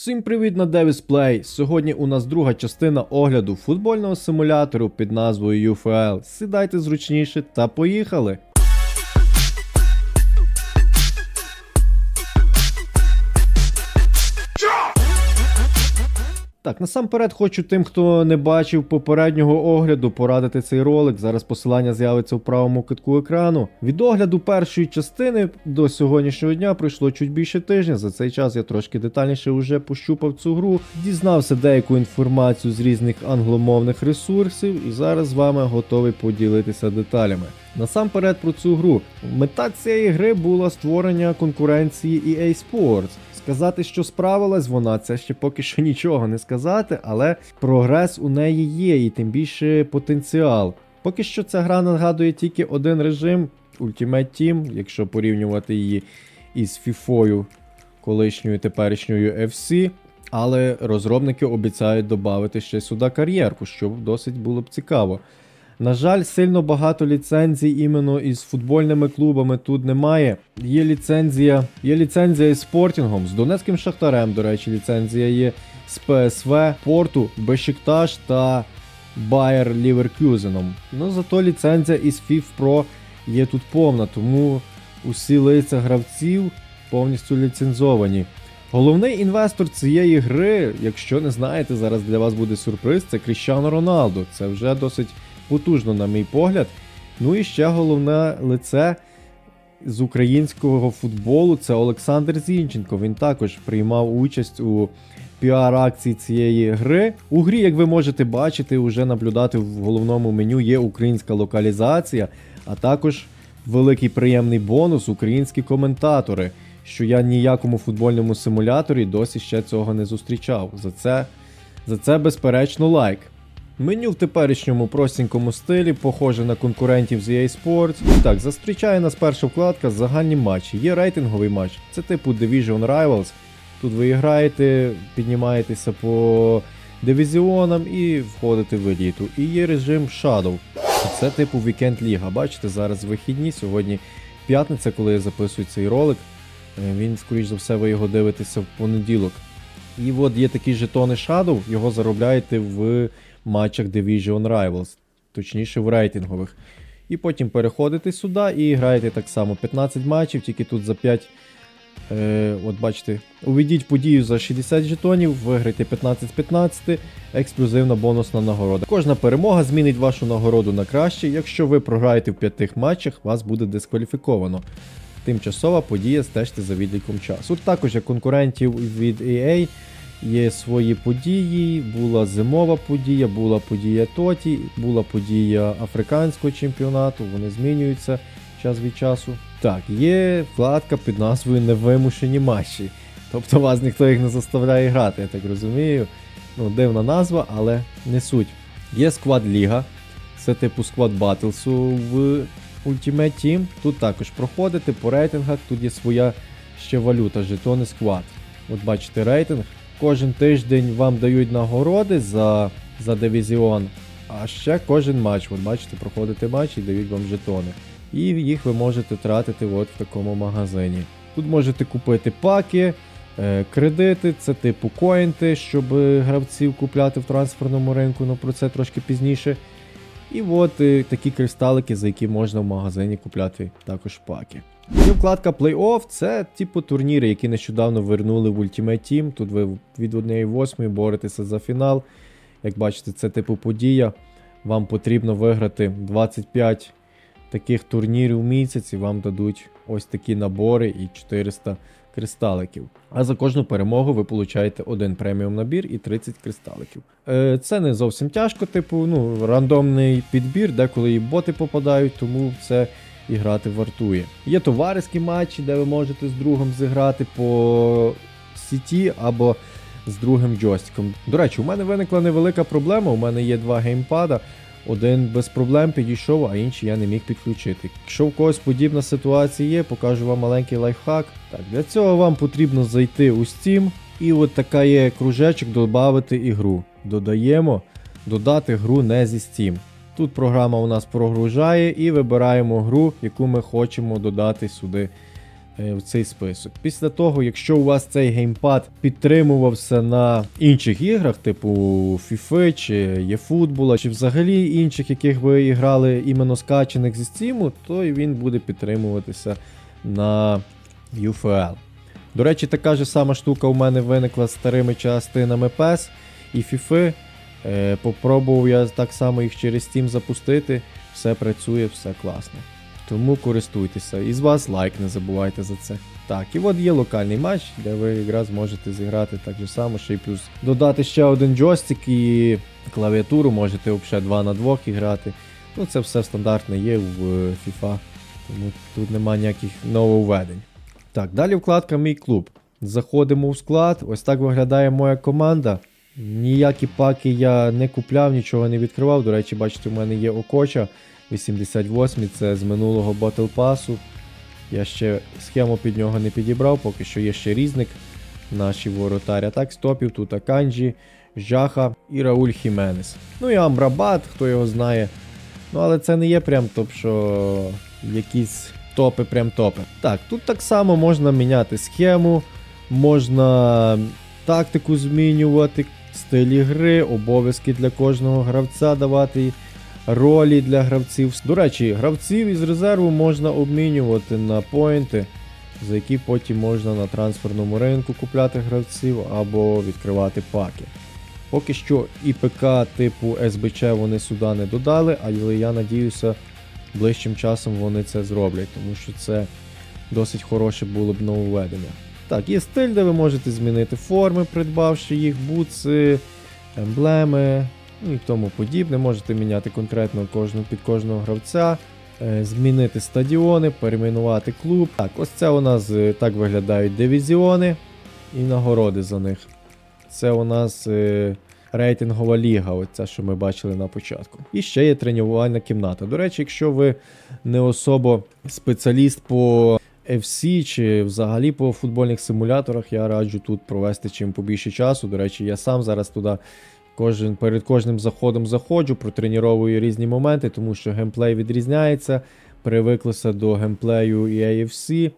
Всім привіт на Devis Play. Сьогодні у нас друга частина огляду футбольного симулятору під назвою UFL. Сідайте зручніше та поїхали. Так, насамперед хочу тим, хто не бачив попереднього огляду, порадити цей ролик. Зараз посилання з'явиться в правому кутку екрану. Від огляду першої частини до сьогоднішнього дня пройшло чуть більше тижня. За цей час я трошки детальніше вже пощупав цю гру, дізнався деяку інформацію з різних англомовних ресурсів, і зараз з вами готовий поділитися деталями. Насамперед про цю гру. Мета цієї гри була створення конкуренції EA Sports. Сказати, що справилась вона, це ще поки що нічого не сказати, але прогрес у неї є, і тим більше потенціал. Поки що ця гра нагадує тільки один режим Ultimate Team, якщо порівнювати її із FIFA, колишньою теперішньою FC. Але розробники обіцяють додати ще сюди кар'єрку, що досить було б цікаво. На жаль, сильно багато ліцензій іменно із футбольними клубами тут немає. Є ліцензія, є ліцензія із спортінгом, з Донецьким Шахтарем, до речі, ліцензія є з ПСВ, Порту, Бешикташ та Байер Ліверкюзеном. Ну зато ліцензія із FIF Pro є тут повна, тому усі лиця гравців повністю ліцензовані. Головний інвестор цієї гри, якщо не знаєте, зараз для вас буде сюрприз, це Кріщано Роналдо. Це вже досить потужно, на мій погляд. Ну і ще головне лице з українського футболу це Олександр Зінченко. Він також приймав участь у піар-акції цієї гри. У грі, як ви можете бачити, вже наблюдати в головному меню є українська локалізація, а також великий приємний бонус українські коментатори. Що я ніякому футбольному симуляторі досі ще цього не зустрічав. За це, за це безперечно лайк. Меню в теперішньому простенькому стилі, похоже на конкурентів з EA Sports. Так, зустрічає нас перша вкладка загальні матчі. Є рейтинговий матч, це типу Division Rivals. Тут ви граєте, піднімаєтеся по дивізіонам і входите в еліту. І є режим Shadow. Це типу Weekend Ліга. Бачите, зараз вихідні. Сьогодні п'ятниця, коли я записую цей ролик. Е, Він, скоріш за все, ви його дивитеся в понеділок. І от є такі жетони Shadow, його заробляєте в матчах Division Rivals, точніше в рейтингових. І потім переходите сюди і граєте так само 15 матчів, тільки тут за 5. Е, от бачите, уведіть подію за 60 жетонів, виграйте 15 з 15, ексклюзивна бонусна нагорода. Кожна перемога змінить вашу нагороду на краще. Якщо ви програєте в п'ятих матчах, вас буде дискваліфіковано. Тимчасова подія стежте за відліком часу. Тут також як конкурентів від EA є свої події. Була зимова подія, була подія Тоті, була подія африканського чемпіонату. Вони змінюються час від часу. Так, є вкладка під назвою Невимушені матчі. Тобто вас ніхто їх не заставляє грати, я так розумію. Ну, дивна назва, але не суть. Є склад Ліга. Це типу склад Батлсу в Ultimate Team. Тут також проходите по рейтингах, тут є своя ще валюта, жетони склад. От бачите рейтинг. Кожен тиждень вам дають нагороди за, за дивізіон, а ще кожен матч. От бачите, проходите матч і дають вам жетони. І їх ви можете тратити от в такому магазині. Тут можете купити паки, е, кредити, це типу коінти, щоб гравців купляти в трансферному ринку, ну про це трошки пізніше. І от е, такі кристалики, за які можна в магазині купляти також паки. І вкладка Playoff це типу турніри, які нещодавно вернули в Ultimate Team. Тут ви від 1-8 боретеся за фінал. Як бачите, це типу подія. Вам потрібно виграти 25 таких турнірів в місяць, і вам дадуть ось такі набори і 400 кристаликів. А за кожну перемогу ви получаєте один преміум набір і 30 кристаликів. Е, це не зовсім тяжко, типу, ну, рандомний підбір, деколи і боти попадають, тому це і грати вартує. Є товариські матчі, де ви можете з другом зіграти по сіті або з другим джойстиком. До речі, у мене виникла невелика проблема. У мене є два геймпада. Один без проблем підійшов, а інший я не міг підключити. Якщо в когось подібна ситуація є, покажу вам маленький лайфхак. Так, для цього вам потрібно зайти у Steam і от така є кружечок додати ігру. Додаємо додати гру не зі Steam. Тут програма у нас прогружає і вибираємо гру, яку ми хочемо додати сюди е, в цей список. Після того, якщо у вас цей геймпад підтримувався на інших іграх, типу FIFA чи eFootball, чи взагалі інших, яких ви грали іменно скачаних зі Steam, то і він буде підтримуватися на UFL. До речі, така ж сама штука у мене виникла з старими частинами PES і FIFA. Е, попробував я так само їх через Steam запустити. Все працює, все класно. Тому користуйтеся. І з вас лайк не забувайте за це. Так, і от є локальний матч, де ви якраз можете зіграти так же само, ще й плюс додати ще один джойстик і клавіатуру, можете взагалі 2 на 2 грати. Ну це все стандартне є в е, FIFA, тому тут нема ніяких нововведень. Так, далі вкладка Мій клуб. Заходимо в склад. Ось так виглядає моя команда. Ніякі паки я не купляв, нічого не відкривав. До речі, бачите, у мене є Окоча 88, це з минулого Battle Pass. Я ще схему під нього не підібрав, поки що є ще різник. Наші воротарі. Так, стопів тут Аканджі, Жаха і Рауль Хіменес. Ну і Амрабат, хто його знає. Ну, але це не є прям топ, що якісь топи, прям топи. Так, тут так само можна міняти схему, можна тактику змінювати, стилі гри, обов'язки для кожного гравця давати, ролі для гравців. До речі, гравців із резерву можна обмінювати на поінти, за які потім можна на трансферному ринку купляти гравців або відкривати паки. Поки що і ПК типу СБЧ вони сюди не додали, але я надіюся, ближчим часом вони це зроблять, тому що це досить хороше було б нововведення. Так, є стиль, де ви можете змінити форми, придбавши їх, бутси, емблеми ну і тому подібне. Можете міняти конкретно кожну, під кожного гравця, е, змінити стадіони, перейменувати клуб. Так, ось це у нас е, так виглядають дивізіони і нагороди за них. Це у нас е, рейтингова ліга, оця, що ми бачили на початку. І ще є тренувальна кімната. До речі, якщо ви не особо спеціаліст по FC чи взагалі по футбольних симуляторах, я раджу тут провести чим побільше часу. До речі, я сам зараз туди кожен, перед кожним заходом заходжу, протреніровую різні моменти, тому що геймплей відрізняється. Привиклося до геймплею AFC,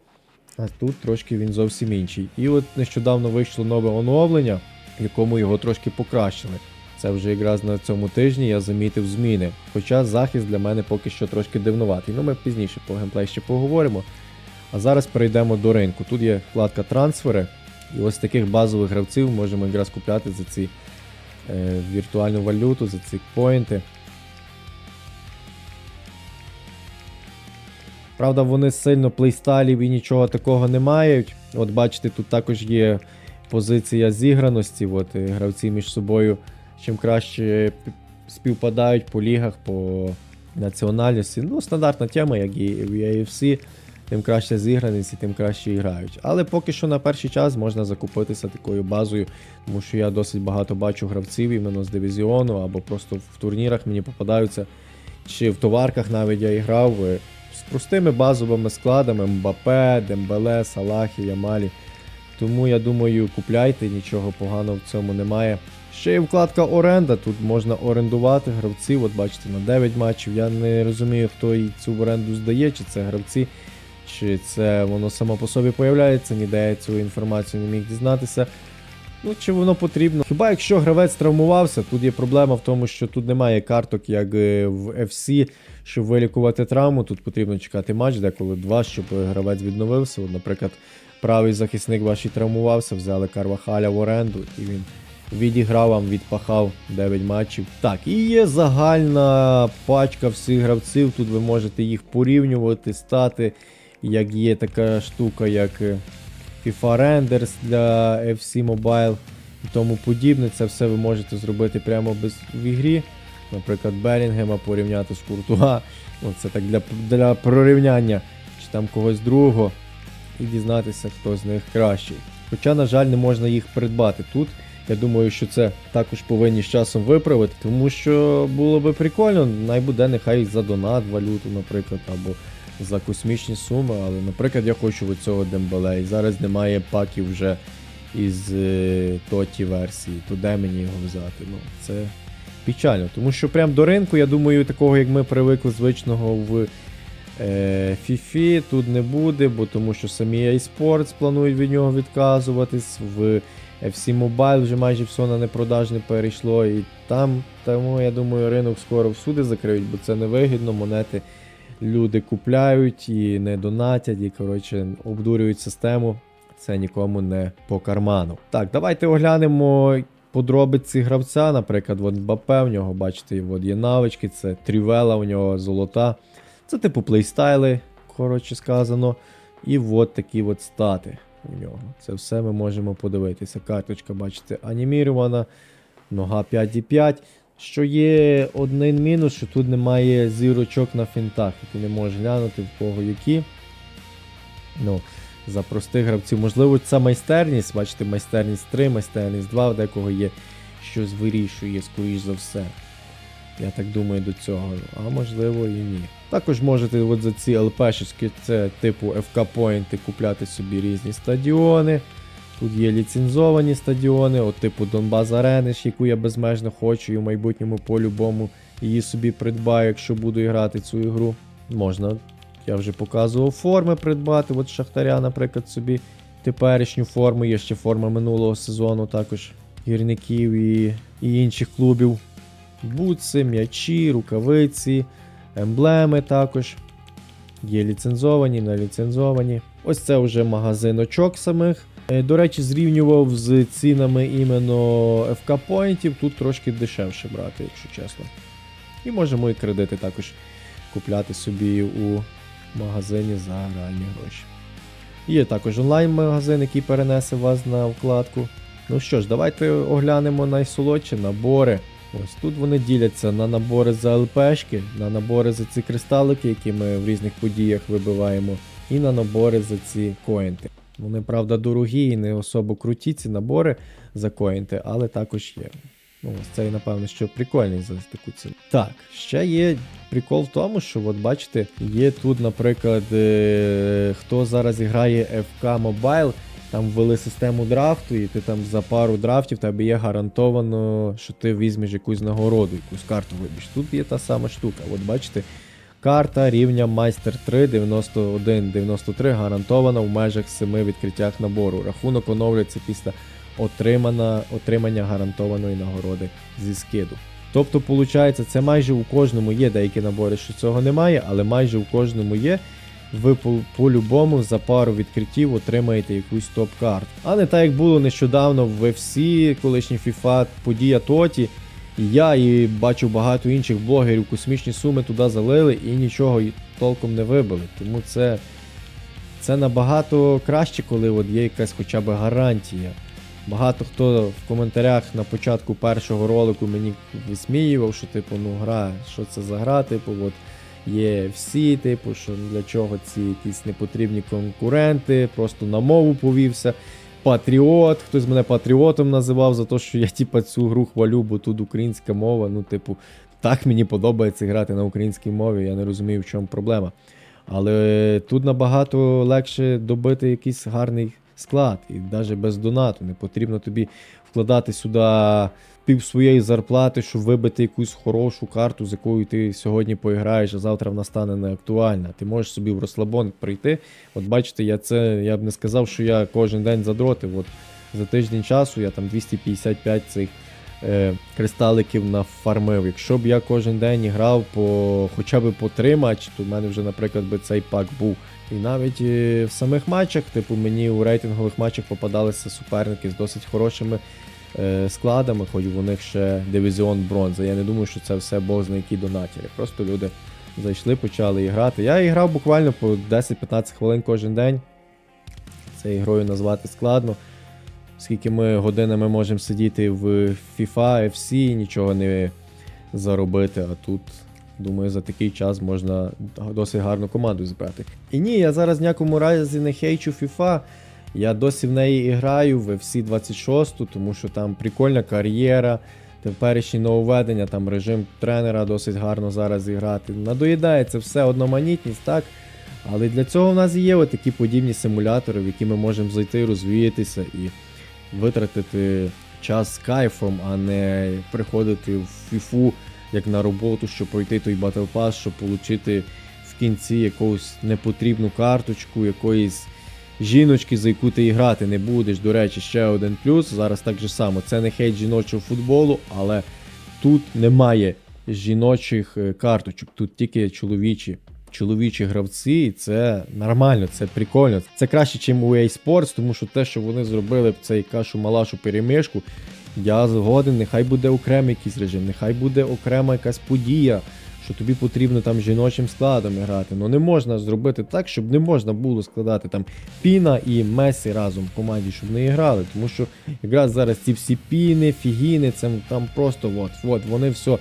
а тут трошки він зовсім інший. І от нещодавно вийшло нове оновлення, в якому його трошки покращили. Це вже якраз на цьому тижні я замітив зміни. Хоча захист для мене поки що трошки дивнуватий. Ну ми пізніше по геймплей ще поговоримо. А зараз перейдемо до ринку. Тут є вкладка трансфери, і ось таких базових гравців можемо якраз купляти за ці е, віртуальну валюту, за ці поінти. Правда, вони сильно плейстайлів і нічого такого не мають. От бачите, тут також є позиція зіграності. От, е, гравці між собою чим краще співпадають по лігах, по національності. Ну, стандартна тема, як і в UFC, тим краще зіграність і тим краще грають. Але поки що на перший час можна закупитися такою базою, тому що я досить багато бачу гравців іменно з дивізіону або просто в турнірах мені попадаються. Чи в товарках навіть я грав е, з простими базовими складами Мбапе, Дембеле, Салахі, Ямалі. Тому я думаю, купляйте, нічого поганого в цьому немає. Ще є вкладка оренда. Тут можна орендувати гравців. От бачите, на 9 матчів. Я не розумію, хто цю оренду здає, чи це гравці, чи це воно само по собі появляється, ніде я цю інформацію не міг дізнатися. Ну, чи воно потрібно? Хіба якщо гравець травмувався, тут є проблема в тому, що тут немає карток, як е, в FC, щоб вилікувати травму. Тут потрібно чекати матч, деколи два, щоб гравець відновився. От, наприклад, правий захисник ваш і травмувався, взяли Карвахаля в оренду, і він відіграв вам, відпахав 9 матчів. Так, і є загальна пачка всіх гравців. Тут ви можете їх порівнювати, стати. Як є така штука, як е, FIFA Renders для FC Mobile і тому подібне. Це все ви можете зробити прямо без в ігрі. Наприклад, Белінгема порівняти з Куртуа. Ну, це так для, для порівняння чи там когось другого. І дізнатися, хто з них кращий. Хоча, на жаль, не можна їх придбати тут. Я думаю, що це також повинні з часом виправити, тому що було би прикольно, найбуде нехай за донат валюту, наприклад, або за космічні суми. Але, наприклад, я хочу від цього Дембеле. І зараз немає паків вже із е, тоті версії, то де мені його взяти? Ну, це печально. Тому що прям до ринку, я думаю, такого, як ми привикли звичного в е, FIFA тут не буде, бо тому що самі EA Sports планують від нього відказуватись. В FC Mobile вже майже все на непродажне перейшло. І там, тому я думаю, ринок скоро всюди закриють, бо це невигідно. Монети люди купляють і не донатять, і коротше обдурюють систему. Це нікому не по карману. Так, давайте оглянемо подробиці гравця. Наприклад, от Мбаппе, в нього, бачите, от є навички, це трівела, у нього золота. Це типу плейстайли, коротше сказано. І от такі от стати у нього. Це все ми можемо подивитися. Карточка, бачите, анімірована, нога 5,5. Що є один мінус, що тут немає зірочок на фінтах, і ти не можеш глянути в кого які. Ну, за простих гравців. Можливо, це майстерність, бачите, майстерність 3, майстерність 2, в декого є щось вирішує, скоріш за все. Я так думаю до цього, а можливо і ні. Також можете от за ці ЛПшечки, це типу Point, купляти собі різні стадіони. Тут є ліцензовані стадіони, от типу Донбас Арени, яку я безмежно хочу, і в майбутньому по-любому її собі придбаю, якщо буду грати цю ігру. Можна, я вже показував форми придбати. От Шахтаря, наприклад, собі теперішню форму, є ще форма минулого сезону, також гірників і, і інших клубів. Бутси, м'ячі, рукавиці, емблеми також. Є ліцензовані, неліцензовані. Ось це вже магазин очок самих. Е, До речі, зрівнював з цінами іменно FK Pointів. Тут трошки дешевше брати, якщо чесно. І можемо і кредити також купляти собі у магазині за реальні гроші. Є також онлайн-магазин, який перенесе вас на вкладку. Ну що ж, давайте оглянемо найсолодші набори. Ось тут вони діляться на набори за ЛПшки, на набори за ці кристалики, які ми в різних подіях вибиваємо, і на набори за ці коінти. Вони, правда, дорогі і не особо круті ці набори за коінти, але також є. Ну, ось напевно, що прикольний за таку ціну. Так, ще є прикол в тому, що, от бачите, є тут, наприклад, е- хто зараз грає FK Mobile, там ввели систему драфту, і ти там за пару драфтів тебе є гарантовано, що ти візьмеш якусь нагороду, якусь карту вибіж. Тут є та сама штука. От бачите, карта рівня Майстер 3 91-93 гарантована в межах 7 відкриттях набору. Рахунок оновлюється після отримана, отримання гарантованої нагороди зі скиду. Тобто, виходить, це майже у кожному є деякі набори, що цього немає, але майже у кожному є. Ви по- по-любому за пару відкриттів отримаєте якусь топ-карту. А не так, як було нещодавно в FC, колишній FIFA, подія Тоті. І я і бачу багато інших блогерів космічні суми туди залили і нічого толком не вибили. Тому це, це набагато краще, коли от є якась хоча б гарантія. Багато хто в коментарях на початку першого ролику мені висміював, що типу, ну гра, що це за гра, типу, от є всі, типу, що для чого ці якісь непотрібні конкуренти, просто на мову повівся. Патріот, хтось мене патріотом називав за те, що я типу, цю гру хвалю, бо тут українська мова. Ну, типу, так мені подобається грати на українській мові, я не розумію, в чому проблема. Але тут набагато легше добити якийсь гарний склад, і навіть без донату. Не потрібно тобі вкладати сюди пів своєї зарплати, щоб вибити якусь хорошу карту, з якою ти сьогодні поіграєш, а завтра вона стане неактуальна. Ти можеш собі в розслабон прийти. От бачите, я це я б не сказав, що я кожен день задротив. От за тиждень часу я там 255 цих е, кристаликів нафармив. Якщо б я кожен день грав по хоча б по три матчі, то в мене вже, наприклад, би цей пак був. І навіть е, в самих матчах, типу, мені у рейтингових матчах попадалися суперники з досить хорошими складами, хоч у них ще дивізіон бронза. Я не думаю, що це все бог зна які донатери. Просто люди зайшли, почали і грати. Я і грав буквально по 10-15 хвилин кожен день. Це ігрою назвати складно. Скільки ми годинами можемо сидіти в FIFA, FC, і нічого не заробити, а тут. Думаю, за такий час можна досить гарну команду зібрати. І ні, я зараз в ніякому разі не хейчу FIFA. Я досі в неї граю в FC 26, тому що там прикольна кар'єра, теперішні нововведення, там режим тренера досить гарно зараз зіграти. Надоїдається все одноманітність, так? Але для цього в нас є такі подібні симулятори, в які ми можемо зайти, розвіятися і витратити час з кайфом, а не приходити в FIFA як на роботу, щоб пройти той Battle Pass, щоб отримати в кінці якусь непотрібну карточку, якоїсь жіночки, за яку ти грати не будеш. До речі, ще один плюс. Зараз так же само. Це не хейт жіночого футболу, але тут немає жіночих е, карточок, тут тільки чоловічі. Чоловічі гравці, і це нормально, це прикольно. Це краще, ніж у EA Sports, тому що те, що вони зробили в цей кашу малашу перемішку, я згоден, нехай буде окремий якийсь режим, нехай буде окрема якась подія, що тобі потрібно там жіночим складом грати. Ну не можна зробити так, щоб не можна було складати там Піна і Месі разом в команді, щоб не грали. Тому що якраз зараз ці всі піни, фігіни, це там просто от, от, вони все.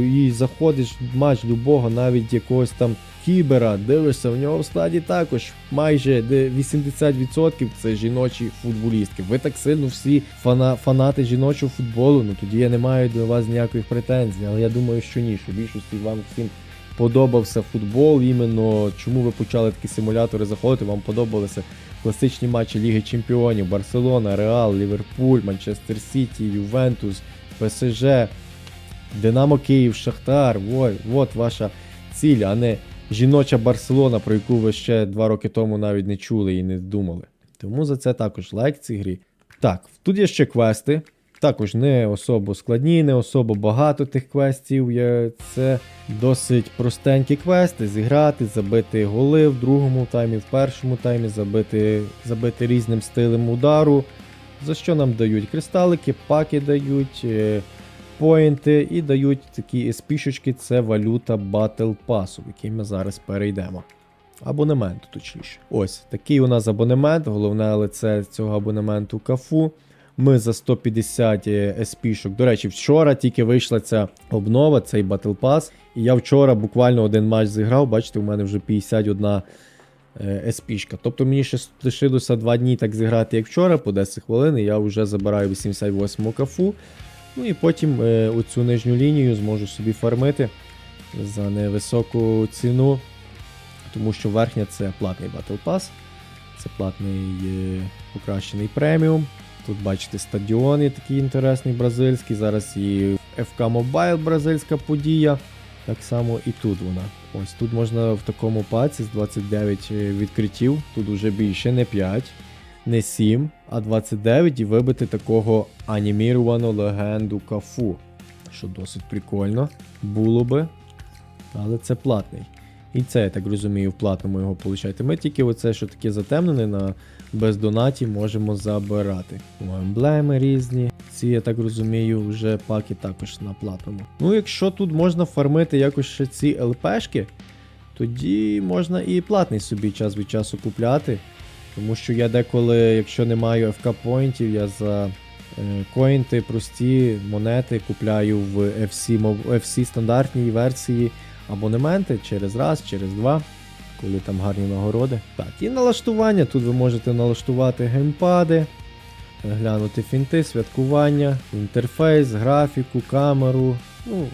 І заходиш в матч любого, навіть якогось там кібера, дивишся, в нього в складі також майже 80% це жіночі футболістки. Ви так сильно всі фана, фанати жіночого футболу, ну тоді я не маю до вас ніяких претензій. Але я думаю, що ні, що більшості вам всім подобався футбол. Іменно чому ви почали такі симулятори заходити? Вам подобалися класичні матчі Ліги Чемпіонів, Барселона, Реал, Ліверпуль, Манчестер Сіті, Ювентус, ПСЖ. Динамо Київ, Шахтар, ой, от ваша ціль, а не жіноча Барселона, про яку ви ще два роки тому навіть не чули і не думали. Тому за це також лайк цій грі. Так, тут є ще квести. Також не особо складні, не особо багато тих квестів. Це досить простенькі квести. Зіграти, забити голи в другому таймі, в першому таймі, забити, забити різним стилем удару. За що нам дають? Кристалики, паки дають. Е, поінти і дають такі спішечки, це валюта Battle Pass, в який ми зараз перейдемо. Абонемент, точніше. Ось такий у нас абонемент, головне лице цього абонементу кафу. Ми за 150 SP-шок. До речі, вчора тільки вийшла ця обнова, цей Battle Pass. І я вчора буквально один матч зіграв. Бачите, у мене вже 51 е, SP-шка. Тобто мені ще лишилося 2 дні так зіграти, як вчора, по 10 хвилин, і я вже забираю 88 кафу. Ну і потім е, оцю нижню лінію зможу собі фармити за невисоку ціну, тому що верхня це платний Battle Pass, це платний е, покращений преміум. Тут бачите стадіони такий інтересний бразильський. Зараз і FK Mobile бразильська подія. Так само і тут вона. Ось тут можна в такому паці з 29 відкриттів, тут уже більше, не 5 не 7, а 29 і вибити такого аніміровану легенду кафу. Що досить прикольно було би. Але це платний. І це, я так розумію, в платному його получаєте. Ми тільки оце, що таке затемнене на без донаті, можемо забирати. Емблеми різні. Ці, я так розумію, вже паки також на платному. Ну, якщо тут можна фармити якось ще ці ЛПшки, тоді можна і платний собі час від часу купляти. Тому що я деколи, якщо не маю FK поінтів, я за е, коінти, прості монети купляю в FC, FC стандартній версії абонементи через раз, через два, коли там гарні нагороди. Так, і налаштування. Тут ви можете налаштувати геймпади, глянути фінти, святкування, інтерфейс, графіку, камеру. Ну,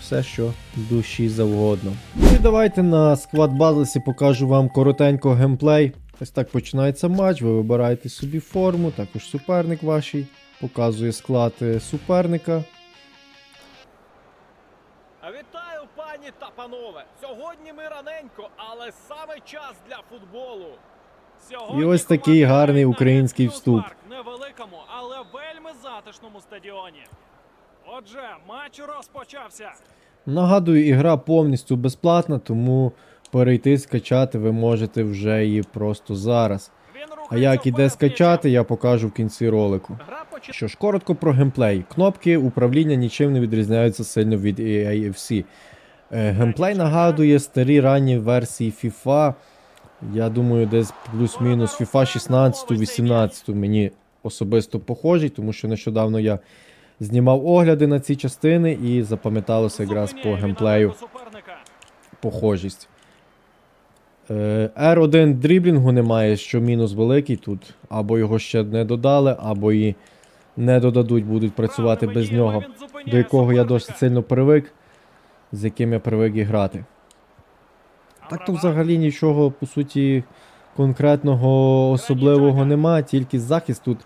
все, що душі завгодно. Ну і давайте на склад Базлесі покажу вам коротенько геймплей. Ось так починається матч, ви вибираєте собі форму, також суперник ваш показує склад е, суперника. Вітаю, пані та панове! Сьогодні ми раненько, але саме час для футболу. Сьогодні І ось такий гарний український вступ. Невеликому, але вельми затишному стадіоні. Отже, матч розпочався. Нагадую, ігра повністю безплатна, тому перейти скачати ви можете вже її просто зараз. А як іде скачати, я покажу в кінці ролику. Що ж, коротко про геймплей. Кнопки управління нічим не відрізняються сильно від AFC. Е, Геймплей нагадує старі ранні версії FIFA. Я думаю, десь плюс-мінус FIFA 16-18 мені особисто похожий, тому що нещодавно я знімав огляди на ці частини і запам'яталося якраз по геймплею похожість. Е, R1 дріблінгу немає, що мінус великий тут. Або його ще не додали, або і не додадуть, будуть працювати без нього, до якого я досить сильно привик, з яким я привик і грати. Так то взагалі нічого, по суті, конкретного особливого нема, тільки захист тут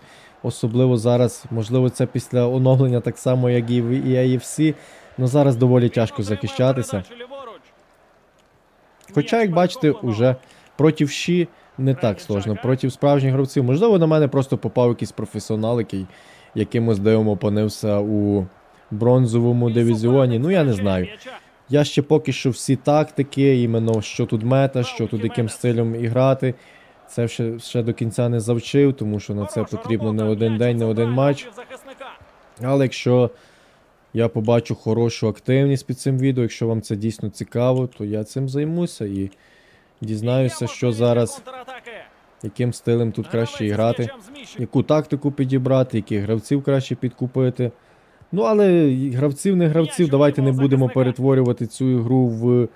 особливо зараз, можливо, це після оновлення так само, як і в EAFC, але зараз доволі тяжко захищатися. Хоча, як бачите, уже проти щі не так сложно. Проти справжніх гравців. Можливо, на мене просто попав якийсь професіонал, який якимось дивом опинився у бронзовому дивізіоні. Ну я не знаю. Я ще поки що всі тактики, іменно що тут мета, що тут яким стилем і грати. Це ще, ще до кінця не завчив, тому що на це потрібно не один день, не один матч. Але якщо я побачу хорошу активність під цим відео, якщо вам це дійсно цікаво, то я цим займуся і дізнаюся, що зараз, яким стилем тут краще грати, яку тактику підібрати, яких гравців краще підкупити. Ну, але гравців не гравців, давайте не будемо перетворювати цю ігру в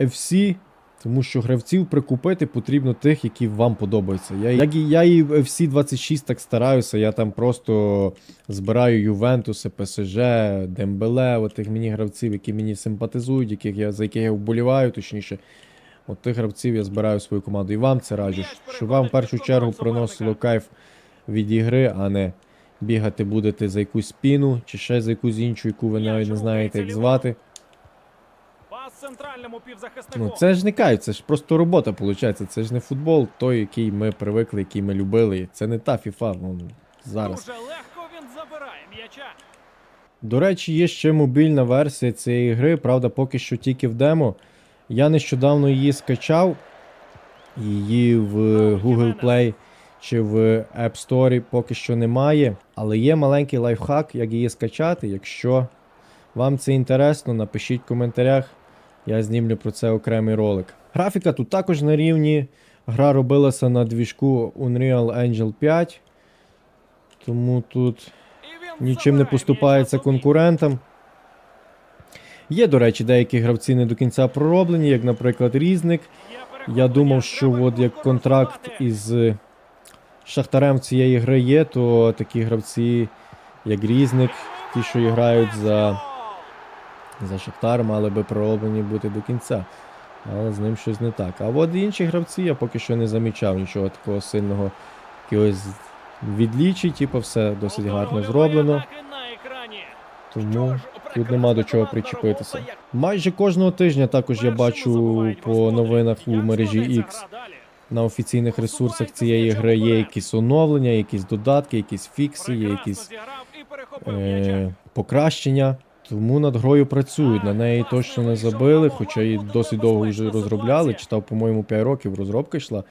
FC, тому що гравців прикупити потрібно тих, які вам подобаються. Я, як і я і в FC 26 так стараюся, я там просто збираю Ювентуси, ПСЖ, Дембеле, отих мені гравців, які мені симпатизують, яких я, за яких я вболіваю, точніше. От тих гравців я збираю свою команду. І вам це раджу, щоб вам в першу чергу приносило кайф від ігри, а не бігати будете за якусь спіну чи ще за якусь іншу, яку ви навіть не знаєте, як звати. Центральному півзахиснику. Ну це ж не кайф, це ж просто робота, виходить. Це ж не футбол, той, який ми привикли, який ми любили. Це не та FIFA, ну, зараз. Дуже легко він забирає м'яча. До речі, є ще мобільна версія цієї гри, правда, поки що тільки в демо. Я нещодавно її скачав. Її в Google Play чи в App Store поки що немає. Але є маленький лайфхак, як її скачати. Якщо вам це інтересно, напишіть в коментарях. Я знімлю про це окремий ролик. Графіка тут також на рівні. Гра робилася на двіжку Unreal Engine 5. Тому тут нічим не поступається конкурентам. Є, до речі, деякі гравці не до кінця пророблені, як, наприклад, Різник. Я думав, що от як контракт із Шахтарем цієї гри є, то такі гравці, як Різник, ті, що грають за, за Шахтар, мали би пророблені бути до кінця. Але з ним щось не так. А от інші гравці я поки що не замічав нічого такого сильного якогось відлічі, типу, все досить гарно зроблено. Тому тут нема до чого причепитися. Майже кожного тижня також я бачу по новинах у мережі X. На офіційних ресурсах цієї гри є якісь оновлення, якісь додатки, якісь фікси, є якісь е- покращення. Тому над грою працюють. На неї точно не забили, хоча її досить довго вже розробляли. Читав, по-моєму, 5 років розробка йшла.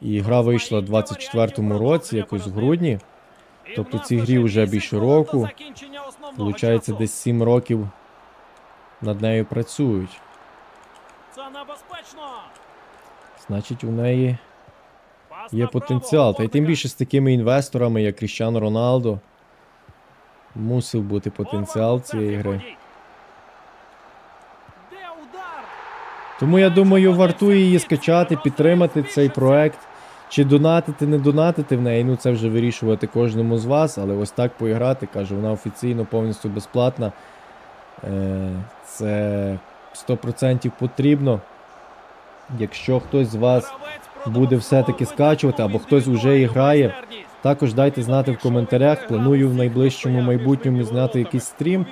І гра вийшла в 24-му році, якось в грудні. Тобто цій грі вже більше року. Получається, десь 7 років над нею працюють. Це небезпечно. Значить, у неї є потенціал. Та й тим більше з такими інвесторами, як Кріщано Роналдо. Мусив бути потенціал цієї гри. Тому я думаю, вартує її скачати, підтримати цей проект. Чи донатити, не донатити в неї, ну це вже вирішувати кожному з вас, але ось так поіграти, кажу, вона офіційно повністю безплатна. Е, Це 100% потрібно. Якщо хтось з вас буде все-таки скачувати, або хтось уже і грає, також дайте знати в коментарях. Планую в найближчому майбутньому зняти якийсь стрім.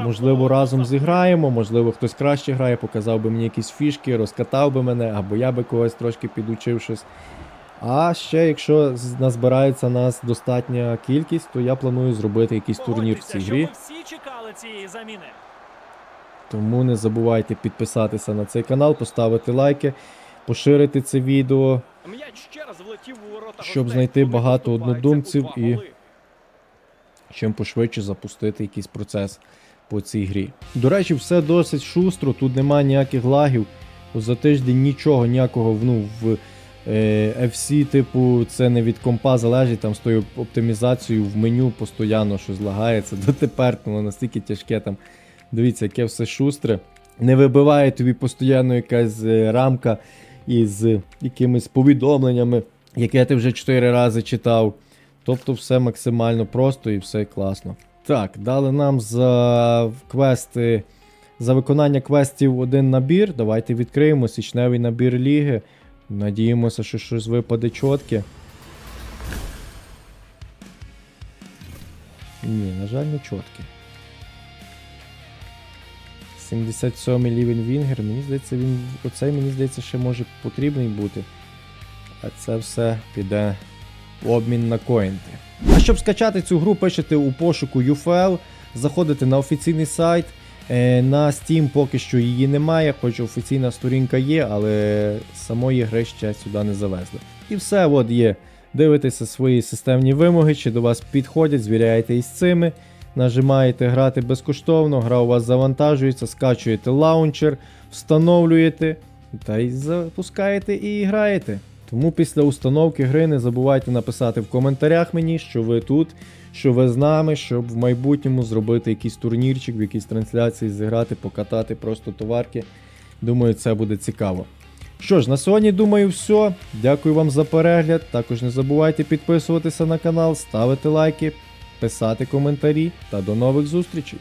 Можливо, разом зіграємо, можливо, хтось краще грає, показав би мені якісь фішки, розкатав би мене, або я би когось трошки підучив щось. А ще, якщо назбирається нас достатня кількість, то я планую зробити якийсь турнір в цій грі. Тому не забувайте підписатися на цей канал, поставити лайки, поширити це відео. М'яч ще раз влетів у ворота Щоб знайти багато однодумців і- чим пошвидше запустити якийсь процес по цій грі. До речі, все досить шустро, тут немає ніяких лагів. За тиждень нічого, ніякого ну, в е, FC, типу, це не від компа залежить, там з тою оптимізацією в меню постійно щось лагається. Дотепер воно настільки тяжке там. Дивіться, яке все шустре. Не вибиває тобі постійно якась е, рамка із якимись повідомленнями, яке ти вже 4 рази читав. Тобто все максимально просто і все класно. Так, дали нам за квести, за виконання квестів один набір. Давайте відкриємо січневий набір ліги. Надіємося, що щось випаде чітке. Ні, на жаль, не чітке. 77 рівень Вінгер. Мені здається, він оцей мені здається ще може потрібний бути. А це все піде в обмін на коінти. А щоб скачати цю гру, пишете у пошуку UFL, заходите на офіційний сайт. Е, На Steam поки що її немає, хоч офіційна сторінка є, але самої гри ще сюди не завезли. І все от є. Дивитеся свої системні вимоги, чи до вас підходять, звіряєте із цими. Нажимаєте грати безкоштовно, гра у вас завантажується, скачуєте лаунчер, встановлюєте та й запускаєте і граєте. Тому після установки гри не забувайте написати в коментарях мені, що ви тут, що ви з нами, щоб в майбутньому зробити якийсь турнірчик, в якійсь трансляції зіграти, покатати просто товарки. Думаю, це буде цікаво. Що ж, на сьогодні думаю, все. Дякую вам за перегляд. Також не забувайте підписуватися на канал, ставити лайки, писати коментарі та до нових зустрічей.